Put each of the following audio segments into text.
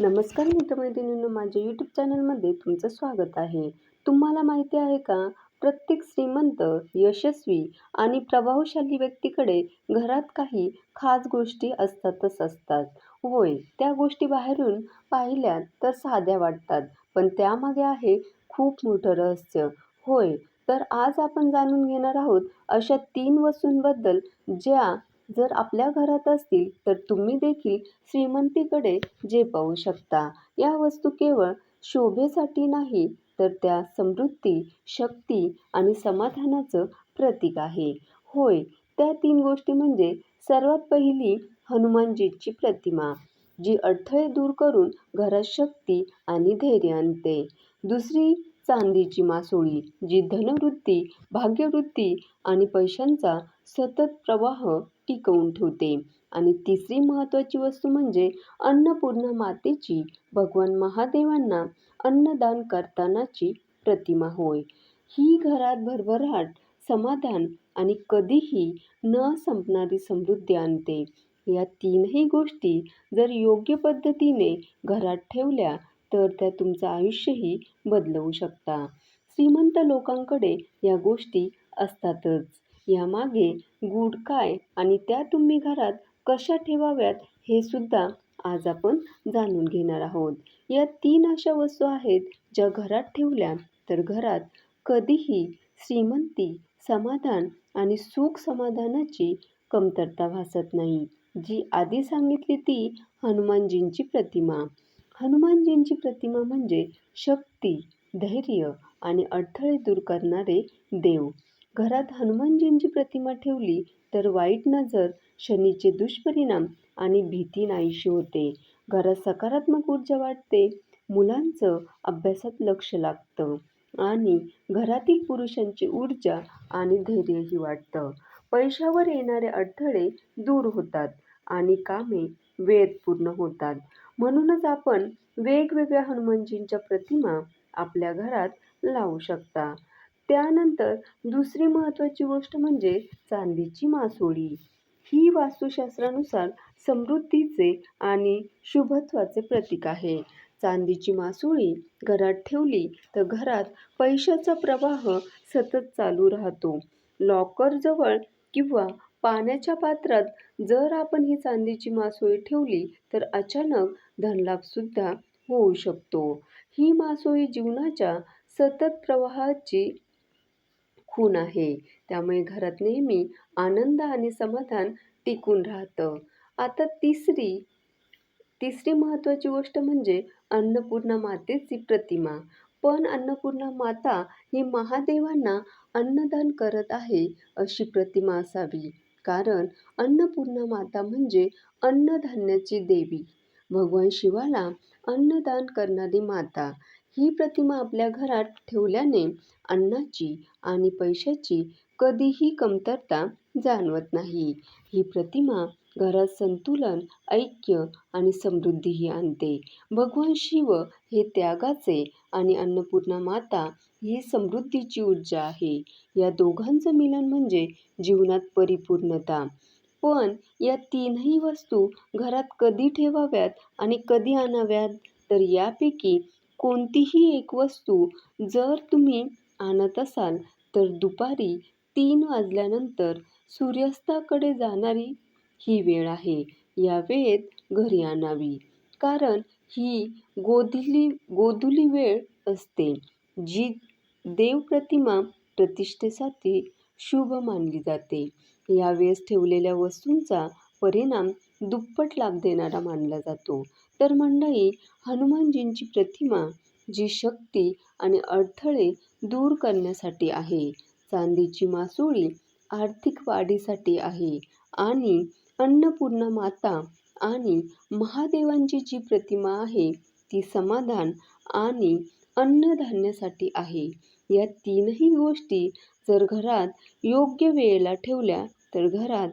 नमस्कार मित्रमैत्रिणींनो माझ्या यूट्यूब चॅनलमध्ये तुमचं स्वागत आहे. तुम्हाला माहिती आहे का? प्रत्येक श्रीमंत यशस्वी आणि प्रभावशाली व्यक्तीकडे घरात काही खास गोष्टी असतातच असतात. होय त्या गोष्टी बाहेरून पाहिल्या तर साध्या वाटतात पण त्यामागे आहे खूप मोठं रहस्य. होय तर आज आपण जाणून घेणार आहोत अशा तीन वस्तूंबद्दल ज्या जर आपल्या घरात असतील तर तुम्ही देखील श्रीमंतीकडे जे पाहू शकता. या वस्तू केवळ शोभेसाठी नाही तर त्या समृद्धी शक्ती आणि समाधानाचं प्रतीक आहे. होय त्या तीन गोष्टी म्हणजे सर्वात पहिली हनुमानजीची प्रतिमा जी अडथळे दूर करून घरात शक्ती आणि धैर्य आणते. दुसरी चांदीची मासोळी जी धनवृत्ती भाग्यवृत्ती आणि पैशांचा सतत प्रवाह टिकवून ठेवते. आणि तिसरी महत्त्वाची वस्तू म्हणजे अन्नपूर्णा मातेची भगवान महादेवांना अन्नदान करतानाची प्रतिमा होय. ही घरात भरभराट समाधान आणि कधीही न संपणारी समृद्धी आणते. या तीनही गोष्टी जर योग्य पद्धतीने घरात ठेवल्या तर त्या तुमचं आयुष्यही बदलवू शकता. श्रीमंत लोकांकडे या गोष्टी असतातच. यामागे गूढ काय आणि त्या तुम्ही घरात कशा ठेवाव्यात हे सुद्धा आज आपण जाणून घेणार आहोत. या तीन अशा वस्तू आहेत ज्या घरात ठेवल्या तर घरात कधीही श्रीमंती समाधान आणि सुख समाधानाची कमतरता भासत नाही. जी आधी सांगितली ती हनुमानजींची प्रतिमा. हनुमानजींची प्रतिमा म्हणजे शक्ती धैर्य आणि अडथळे दूर करणारे देव. घरात हनुमानजींची प्रतिमा ठेवली तर वाईट नजर शनीचे दुष्परिणाम आणि भीती नाहीशी होते. घरात सकारात्मक ऊर्जा वाटते मुलांचं अभ्यासात लक्ष लागतं. आणि घरातील पुरुषांची ऊर्जा आणि धैर्यही वाटतं पैशावर येणारे अडथळे दूर होतात आणि कामे वेळेत पूर्ण होतात. म्हणूनच आपण वेगवेगळ्या हनुमानजींच्या प्रतिमा आपल्या घरात लावू शकता. त्यानंतर दुसरी महत्त्वाची गोष्ट म्हणजे चांदीची मासोळी. ही वास्तुशास्त्रानुसार समृद्धीचे आणि शुभत्वाचे प्रतीक आहे. चांदीची मासोळी घरात ठेवली तर घरात पैशाचा प्रवाह सतत चालू राहतो. लॉकरजवळ किंवा पाण्याच्या पात्रात जर आपण ही चांदीची मासोळी ठेवली तर अचानक धनलाभसुद्धा होऊ शकतो. ही मासोळी जीवनाच्या सतत प्रवाहाची खूण आहे. त्यामुळे घरात नेहमी आनंद आणि समाधान टिकून राहतं. आता तिसरी तिसरी महत्त्वाची गोष्ट म्हणजे अन्नपूर्णा मातेची प्रतिमा. पण अन्नपूर्णा माता ही महादेवांना अन्नदान करत आहे अशी प्रतिमा असावी. कारण अन्नपूर्णा माता म्हणजे अन्नधान्याची देवी. भगवान शिवाला अन्नदान करणारी माता. ही प्रतिमा आपल्या घरात ठेवल्याने अन्नाची आणि पैशाची कधीही कमतरता जाणवत नाही. ही प्रतिमा घरात संतुलन ऐक्य आणि समृद्धीही आणते. भगवान शिव हे त्यागाचे आणि अन्नपूर्णा माता ही समृद्धीची ऊर्जा आहे. या दोघांचं मिलन म्हणजे जीवनात परिपूर्णता. पण या तीनही वस्तू घरात कधी ठेवाव्यात आणि कधी आणाव्यात? तर यापैकी कोणतीही एक वस्तू जर तुम्ही आणत असाल तर दुपारी तीन वाजल्यानंतर सूर्यास्ताकडे जाणारी ही वेळ आहे. या वेळेत घरी आणावी. कारण ही गोधुली गोधुली वेळ असते जी देवप्रतिमा प्रतिष्ठेसाठी शुभ मानली जाते. यावेळेस ठेवलेल्या वस्तूंचा परिणाम दुप्पट लाभ देणारा मानला जातो. तर मंडळी हनुमानजींची प्रतिमा जी शक्ती आणि अडथळे दूर करण्यासाठी आहे चांदीची मासोळी आर्थिक वाढीसाठी आहे आणि अन्नपूर्णा माता आणि महादेवांची जी प्रतिमा आहे ती समाधान आणि अन्नधान्यासाठी आहे. या तीनही गोष्टी जर घरात योग्य वेळेला ठेवल्या तर घरात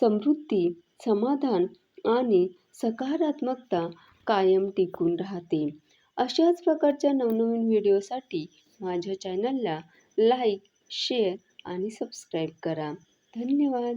समृद्धी समाधान आणि सकारात्मकता कायम टिकून राहते. अशाच प्रकारच्या नवनवीन व्हिडिओसाठी माझ्या चॅनलला लाईक शेअर आणि सबस्क्राईब करा. धन्यवाद.